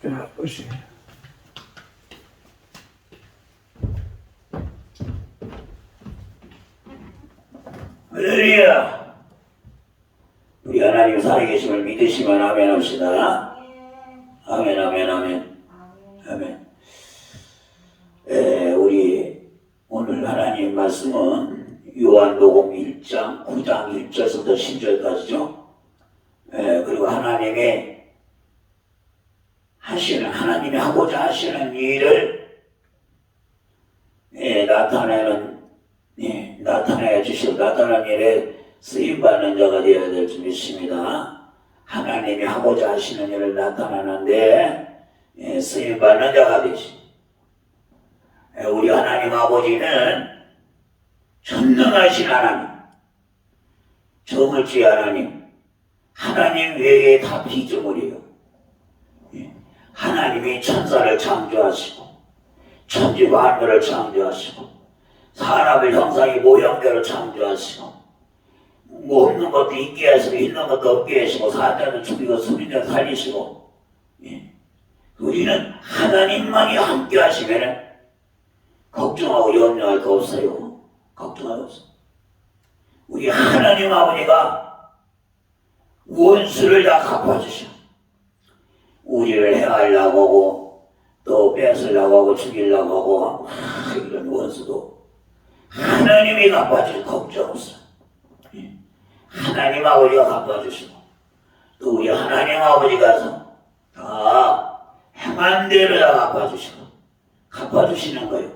자, 보시. 할렐루야! 우리 하나님 살아계심을 믿으시면 아멘 합시다. 아멘, 아멘, 아멘. 아멘. 에, 우리 오늘 하나님 말씀은 요한복음 1장 9장 1절부터 10절까지죠. 에, 그리고 하나님의 하시는 하나님이 하고자 하시는 일을 예, 나타내는 예, 나타내 주실 나타난 일에 쓰임 받는 자가 되어야 될 줄 믿습니다. 하나님이 하고자 하시는 일을 나타내는데 예, 쓰임 받는 자가 되시. 예, 우리 하나님 아버지는 전능하신 하나님, 정을지 하나님, 하나님 외에 다 피조물이에요. 예, 하나님이 천사를 창조하시고 천지와 하늘을 창조하시고 사람의 형상이 모형대로 창조하시고 뭐 없는 것도 있게 하시고 있는 것도 없게 하시고 사자는 죽이고 숨이는 살리시고 예. 우리는 하나님만이 함께 하시면 걱정하고 염려할 거 없어요. 걱정할 거 없어 우리 하나님 아버지가 원수를 다 갚아주셔 우리를 해하려고 하고 또 뺏으려고 하고 죽이려고 하고 아, 이런 원수도 하나님이 갚아줄 걱정 없어. 예. 하나님 아버지가 갚아주시고 또 우리 하나님 아버지가 다 행한 대로 다 갚아주시고 갚아주시는 거예요.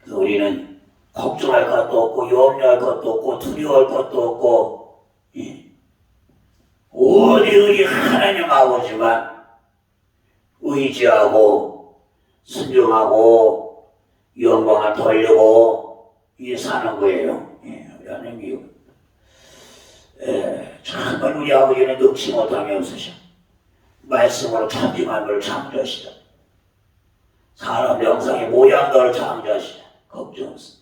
그래서 우리는 걱정할 것도 없고 염려할 것도 없고 두려워할 것도 없고 예. 오직 우리 하나님 아버지만 의지하고 순종하고 영광을 돌리고 이 사는 거예요. 예, 우리 하나님이 예, 정말 우리 아버지는 늙지 못함이 없으셔. 말씀으로 천지만물을 창조하시다. 사람 영상의 모양들을 창조하시다. 걱정 없어.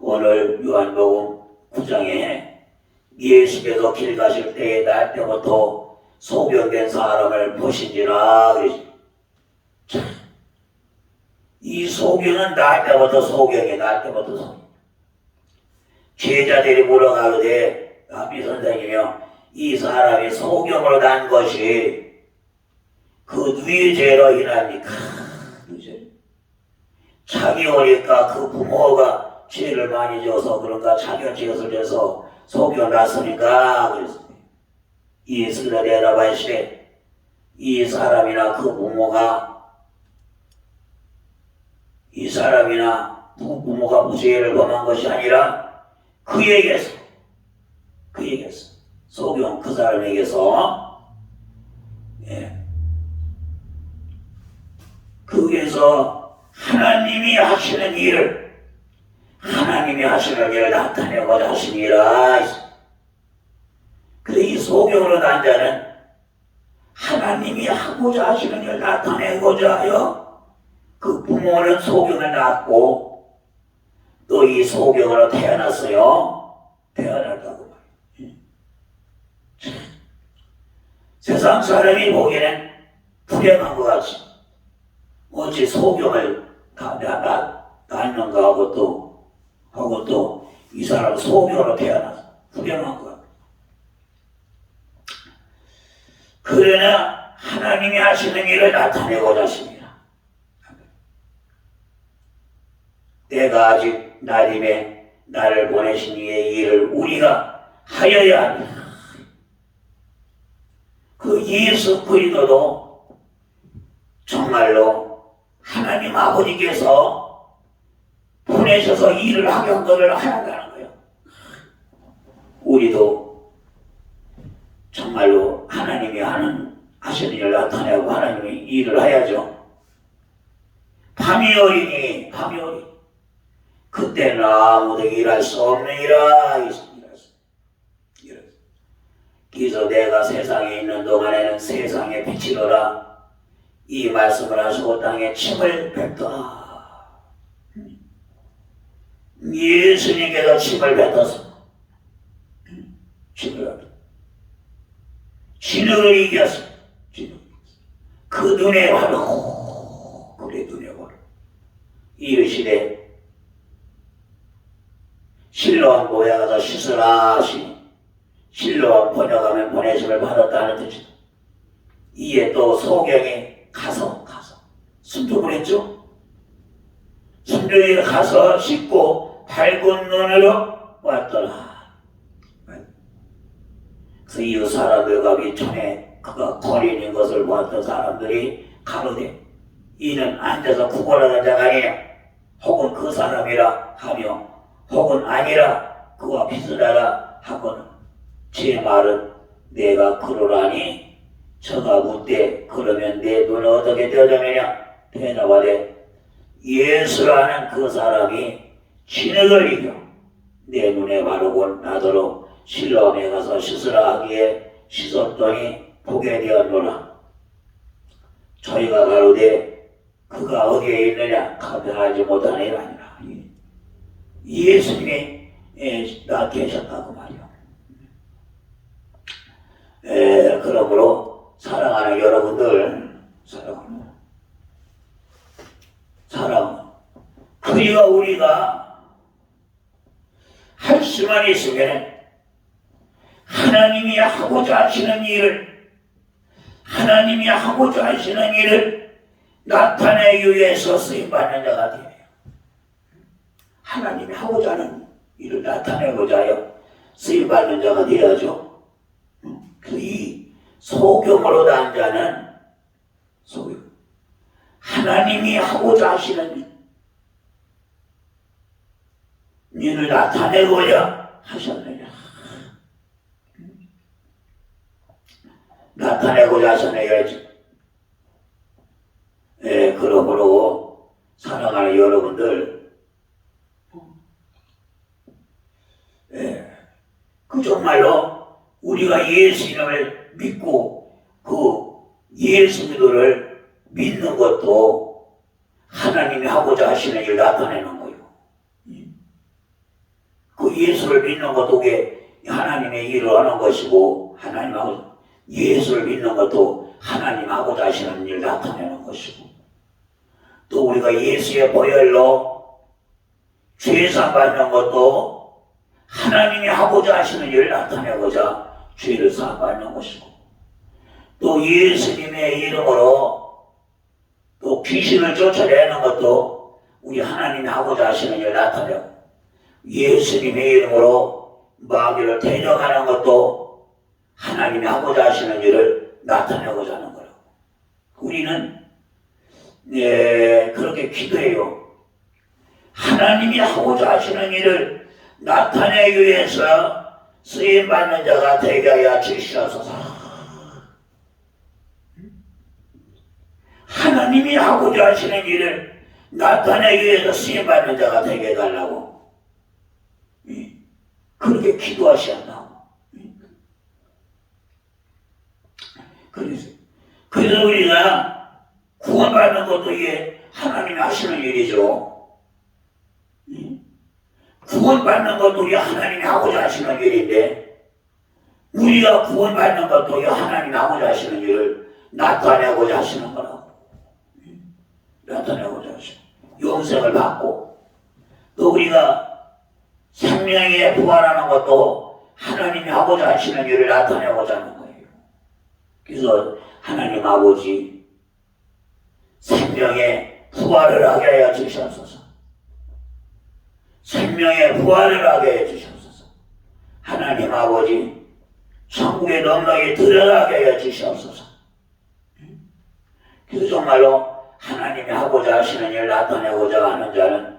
오늘 요한복음 9장에 예수께서 길 가실 때에 날 때부터 소경된 사람을 보신지라 이 소경은 날 때부터 소경이 날 때부터 소경. 제자들이 물어가는데 라비 선생님이요 이 사람이 소경으로 난 것이 그 누이 죄로 인합니까? 누이 죄. 자기 오니까 그 부모가 죄를 많이 져서 그런가 자기가 죄를 져서 소경 났으니까 그래서 예수를 내려봐시되 이 사람이나 그 부모가 이 사람이나 부- 부모가 무죄를 범한 것이 아니라 그에게서 그에게서 소경 그 사람에게서 예. 그에서 하나님이 하시는 일을 하나님이 하시는 일을 나타내고자 하시니라 소경으로 난 자는 하나님이 하고자 하시는 일을 나타내고자 하여 그 부모는 소경을 낳았고 또 이 소경으로 태어났어요. 태어났다고 말이에요. 참, 세상 사람이 보기에는 불행한 것 같이 어찌 소경을 낳는가 하고 또 하고 또 이 사람 소경으로 태어나서 불행한 것 같아. 그러나 하나님이 하시는 일을 나타내고자 하십니다. 내가 아직 나님의 나를 보내신 이의 일을 우리가 하여야 합니다. 그 예수 그리스도도 정말로 하나님 아버지께서 보내셔서 일을 한 것을 하야한다는 거예요. 우리도 정말로 하나님이 하는 하시는 일을 나타내고 하나님이 일을 해야죠. 밤이 오리니 밤이 오리. 그때는 아무도 일할 수 없느니라. 그래서 내가 세상에 있는 동안에는 세상의 빛이로라. 이 말씀을 하시고 땅에 침을 뱉더라. 예수님께서 침을 뱉었어. 침을 뱉었어. 진흙을 이겼어. 그 눈에 바로 그래 눈에 바로 이르시되 실로한 모에 가서 씻으라 하시니 실로한 번역하면 보내심을 받았다는 뜻이다. 이에 또 소경에 가서 가서 순종을 했죠. 순종에 가서 씻고 밝은 눈으로 왔더라. 그래서 이 사람들과 위천에 그가 거리는 것을 보았던 사람들이 가로되 이는 앉아서 구걸하는 자가 아니냐 혹은 그 사람이라 하며 혹은 아니라 그와 비슷하다 하거늘. 제 말은 내가 그러라니 저가 묻되 그러면 내 눈은 어떻게 되어졌느냐? 대답하되 예수라는 그 사람이 진흙을 이겨 내 눈에 바르고 나도록 실로암에 가서 씻으라 하기에 씻었더니 보게 되었노라 저희가 가로되 그가 어디에 있느냐 가변하지 못하니라 아니라 예수님이 예, 나 계셨다고 말이요. 에, 그러므로 사랑하는 여러분들, 사랑하는 사랑, 그리가 우리가 할 수만 있으면 하나님이 하고자 하시는 일을 하나님이 하고자 하시는 일을 나타내기 위해서 쓰임받는 자가 되어요. 하나님이 하고자 하는 일을 나타내고자 하여 쓰임받는 자가 되어야죠. 그이 소경으로 난 자는 소경. 하나님이 하고자 하시는 일, 일을 나타내고자 하셨느냐. 나타내고자 하셨느냐지. 예, 그러므로 사랑하는 여러분들, 예, 그 정말로 우리가 예수님을 믿고 그 예수 믿도를 믿는 것도 하나님이 하고자 하시는 일 나타내는 거예요. 그 예수를 믿는 것도 그게 하나님의 일을 하는 것이고 하나님하고 예수를 믿는 것도 하나님 하고자 하시는 일 나타내는 것이고 또 우리가 예수의 보혈로 죄사 받는 것도 하나님이 하고자 하시는 일을 나타내고자 죄를 사받는 것이고 또 예수님의 이름으로 또 귀신을 쫓아내는 것도 우리 하나님이 하고자 하시는 일을 나타내고 예수님의 이름으로 마귀를 대적하는 것도 하나님이 하고자 하시는 일을 나타내고자 하는 거라고. 우리는 예, 그렇게 기도해요. 하나님이 하고자 하시는 일을 나타내기 위해서 쓰임 받는 자가 되게 하여 주시옵소서. 하나님이 하고자 하시는 일을 나타내기 위해서 쓰임 받는 자가 되게 해달라고. 예, 그렇게 기도하셨나. 그래서, 그래서 우리가 구원받는 것도 이게 하나님이 하시는 일이죠. 예? 구원받는 것도 우리 하나님이 하고자 하시는 일인데 우리가 구원받는 것도 이 하나님이 하고자 하시는 일을 나타내고자 하시는 거라고 예? 나타내고자 하시는 영생을 받고 또 우리가 생명에 부활하는 것도 하나님이 하고자 하시는 일을 나타내고자 하는 그래서 하나님 아버지 생명에 부활을 하게 하여 주시옵소서 생명의 부활을 하게 해주시옵소서. 하나님 아버지, 천국의 넉넉히 들어가게 해 주시옵소서. 그래서 정말로 하나님이 하고자 하시는 일 나타내고자 하는 자는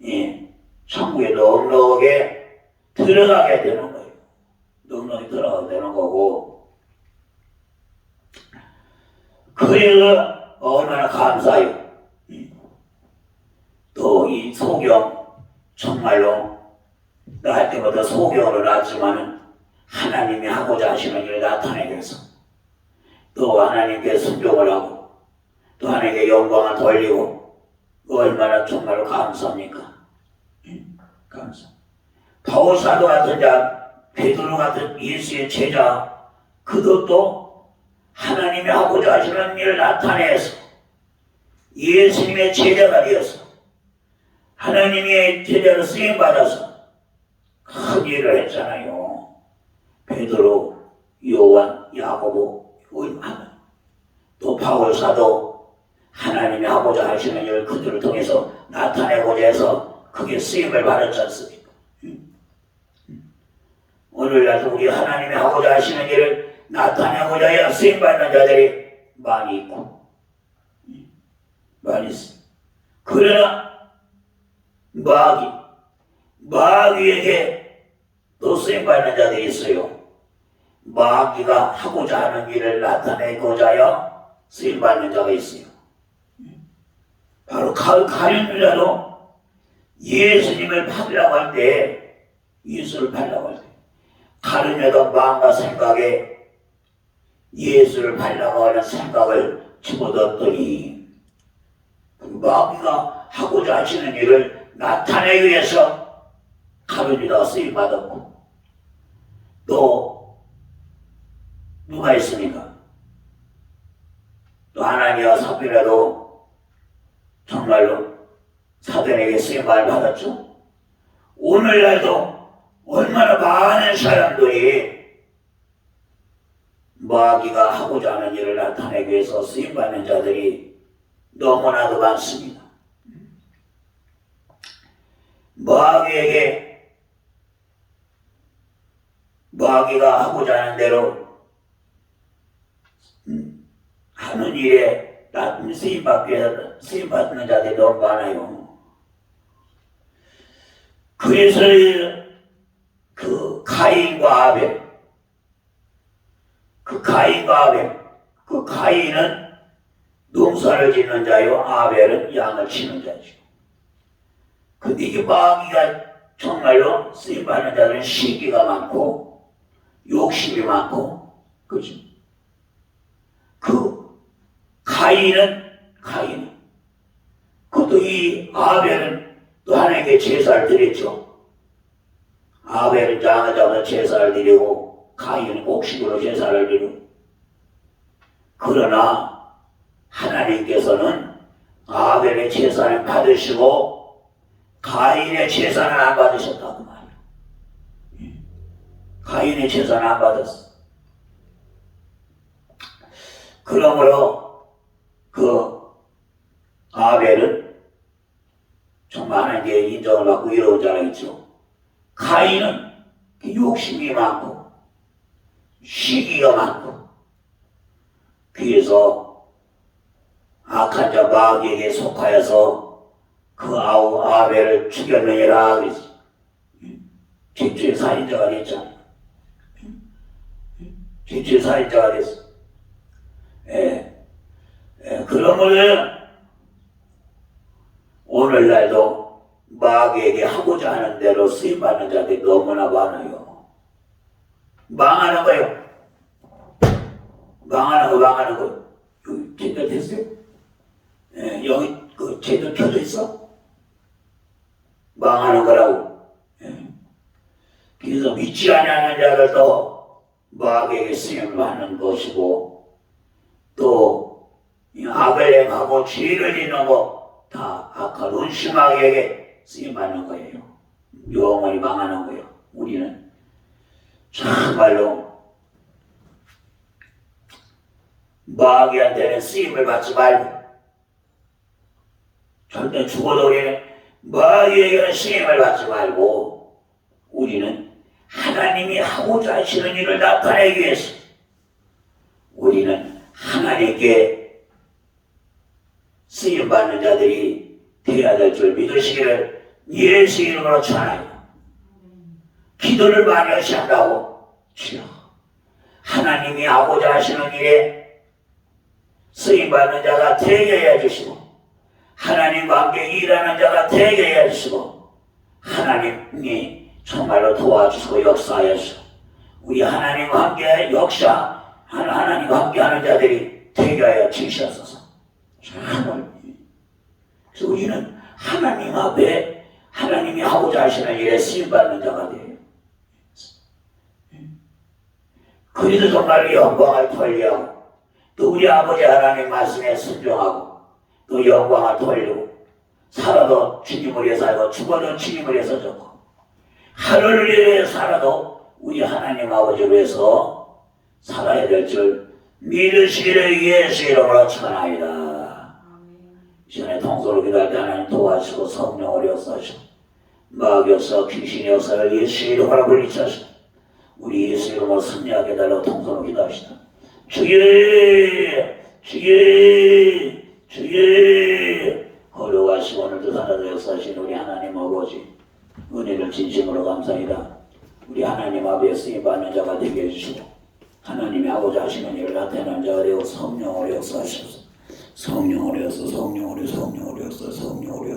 이 천국에 넉넉하게 들어가게 되는 거예요. 넉넉히 들어가게 되는 거고 그래서 얼마나 감사해요. 또 이 소경 정말로 나할 때마다 소경으로 났지만은 하나님이 하고자 하시는 일을 나타내기 위해서 또 하나님께 순종을 하고 또 하나님께 영광을 돌리고 얼마나 정말로 감사합니까? 응? 감사. 바울사도 같은 자, 베드로 같은 예수의 제자, 그도 또 하나님이 하고자 하시는 일을 나타내서 예수님의 제자가 되어서 하나님의 제자로 쓰임 받아서 큰 일을 했잖아요. 베드로, 요한, 야고보, 요한, 또 바울 사도 하나님이 하고자 하시는 일을 그들을 통해서 나타내고자 해서 그게 쓰임을 받았지 않습니까? 음. 오늘날도 우리 하나님이 하고자 하시는 일을 나타내고자 해야 쓰임 받는 자들이 많이 있고 음. 많이 있어. 그러나 마귀, 마귀에게 또 쓰임 받는 자들이 있어요. 마귀가 하고자 하는 일을 나타내고자 하여 쓰임 받는 자가 있어요. 바로 가, 가룟유다도 예수님을 팔려고 할 때, 예수를 팔려고 할 때, 가룟유다 마음과 생각에 예수를 팔려고 하는 생각을 집어넣었더니, 그 마귀가 하고자 하시는 일을 나타내기 위해서 가룟유다가 쓰임 받았고, 또 누가 있습니까? 또 하나님과 삽비라도 정말로 사단에게 쓰임을 받았죠. 오늘날도 얼마나 많은 사람들이 마귀가 하고자 하는 일을 나타내기 위해서 쓰임받는 자들이 너무나도 많습니다. 마귀에게 마귀가 하고자 하는 대로 음, 하는 일에 나쁜 쓰임 받기 위해서 쓰임 받는 자들이 너무 많아요. 그래서 그 가인과 아벨, 그 가인과 아벨, 그 가인은 농사를 짓는 자요, 아벨은 양을 치는 자죠. 근데 이 마귀가 정말로 쓰임 받는 자들은 시기가 많고 욕심이 많고, 그지? 그 가인은 가인. 그것도 이 아벨은 또 하나님께 제사를 드렸죠. 아벨은 잡아 제사를 드리고 가인은 곡식으로 제사를 드리고 그러나 하나님께서는 아벨의 제사를 받으시고 가인의 제사는 안 받으셨다고 말이에요. 예. 가인의 제사는 안 받았어. 그러므로 그 아벨은 정말 하나님께 인정을 받고 자가 있죠. 가인은 욕심이 많고 시기가 많고 그래서 악한 자 마귀에게 속하여서 그 아우 아벨을 죽였느니라 그랬지. 집주의 살인자가 됐잖아. 집주의 살인자가 됐어. 예. 예. 그러므로 오늘날도 마귀에게 하고자 하는 대로 쓰임받는 자들이 너무나 많아요. 망하는 거요. 망하는 거, 망하는 거. 여기 제대로 됐어요? 예, 여기 그 제대로 켜져 있어? 망하는 거라고. 예. 그래서 믿지 않는 자들도 마귀에게 쓰임을 받는 것이고 또이 아벨렘하고 죄를 짓는 거 다 악한 운심하게 쓰임 받는 거예요. 영원히 망하는 거예요. 우리는 참말로 마귀한테는 쓰임을 받지 말고 절대 죽어도 우리는 마귀에게는 쓰임을 받지 말고 우리는 하나님이 하고자 하시는 일을 나타내기 위해서 우리는 하나님께 쓰임 받는 자들이 되어야 될 줄 믿으시기를 예수 이름으로 전하요. 기도를 많이 하신다고 주여. 하나님이 하고자 하시는 일에 쓰임 받는 자가 되게 해주시고 하나님과 함께 일하는 자가 되게 해주시고 하나님이 정말로 도와주시고 역사하여서 우리 하나님과 함께 역사 하나님과 함께 하는 자들이 되게 하여 주시옵소서. 우리는 하나님 앞에 하나님이 하고자 하시는 일에 쓰임받는 자가 돼요. 그래도 정말 영광을 돌려 또 우리 아버지 하나님 말씀에 순종하고 그 영광을 돌리고 살아도 주님을 위해 살고 죽어도 주님을 위해서 죽고 하늘을 위해 살아도 우리 하나님 아버지를 위해서 살아야 될 줄 믿으시기를 예수 이름으로. 이 시간에 통솔을 기도할 때 하나님 도와주시고 성령을 역사하시고 마귀여서 귀신이 역사를 예수 이름으로 물리쳐서 이름으로 승리하게 달라고 통솔을 기도합시다. 주의 주의 주의 거룩하시고 오늘도 살아서 역사하신 우리 하나님 아버지 은혜를 진심으로 감사합니다. 우리 하나님 쓰임 받는 자가 되게 해주시고 하나님이 아버지 하시는 일을 나타내는 자가 되고 성령으로 역사하셔서 성령으로 역사 성령으로 성령으로 역사 성령으로 역사